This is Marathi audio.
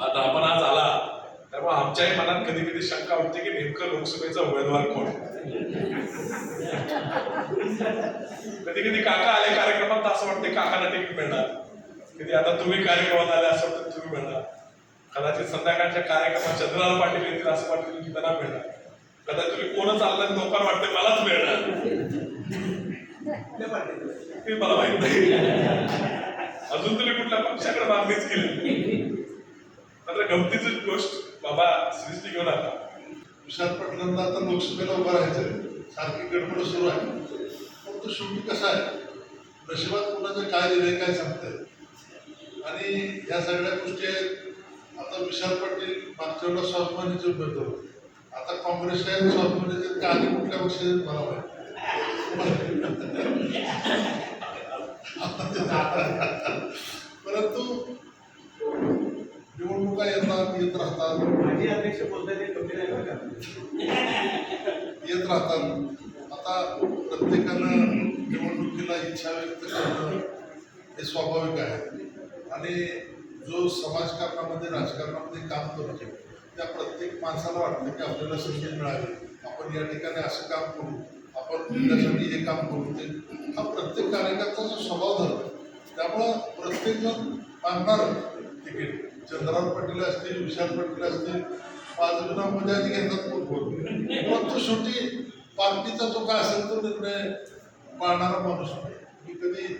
आता आपण आज आला. त्यामुळे आमच्याही मनात कधी कधी शंका होती की नेमकं लोकसभेचा उमेदवार कोण? कधी कधी काका आले कार्यक्रमात असं वाटते काकाला तिकीट मिळणार. कधी आता तुम्ही कार्यक्रमात आले असं वाटतं तुम्ही मिळणार. कदाचित संध्याकाळच्या कार्यक्रमात चंद्रलाल पाटील येतील असं वाटतं की त्यांना मिळणार. कदाचित तुम्ही कोणच आलं लोकांना वाटतं मलाच मिळणार. ते मला माहीत नाही. अजून तुम्ही कुठल्या पक्षाकडे मागणीच केली मात्र गमतीची गोष्ट बाबा सृष्टी घेऊन आला विशाल आता लोकसभेला उभं राहायचं सारखी गडबड सुरू आहे. पण तो शेवटी कसा आहे नशिबात कोणाचं काय दिलंय काय सांगतंय? आणि ह्या सगळ्या गोष्टी आहेत. आता विशाल पाटील मागच्या वेळेला स्वाभिमानीचे उमेदवार आता काँग्रेस आहे स्वाभिमानीचे आहेत का कुठल्या पक्षाचे आहेत आहे. परंतु येतात येत राहतात. माजी अध्यक्ष बोलताय ते कमी नाही बरं का? येत राहतात. आता प्रत्येकानं निवडणुकीला इच्छा व्यक्त करणं हे स्वाभाविक आहे. आणि जो समाजकारणामध्ये राजकारणामध्ये काम करतो त्या प्रत्येक माणसाला वाटतं की आपल्याला संधी मिळावी. आपण या ठिकाणी असं काम करू आपण जिल्ह्यासाठी हे काम करू. ते हा प्रत्येक कार्यकर्त्याचा स्वभाव धरतो. त्यामुळं प्रत्येकजण मागणार तिकीट. चंद्रराव पाटील असतील विशाल पाटील असतील पाच जणांमध्ये आधी घेतात कोण परंतु शेवटी पार्टीचा जो काय असेल तो निर्णय पाळणारा माणूस नाही मी कधी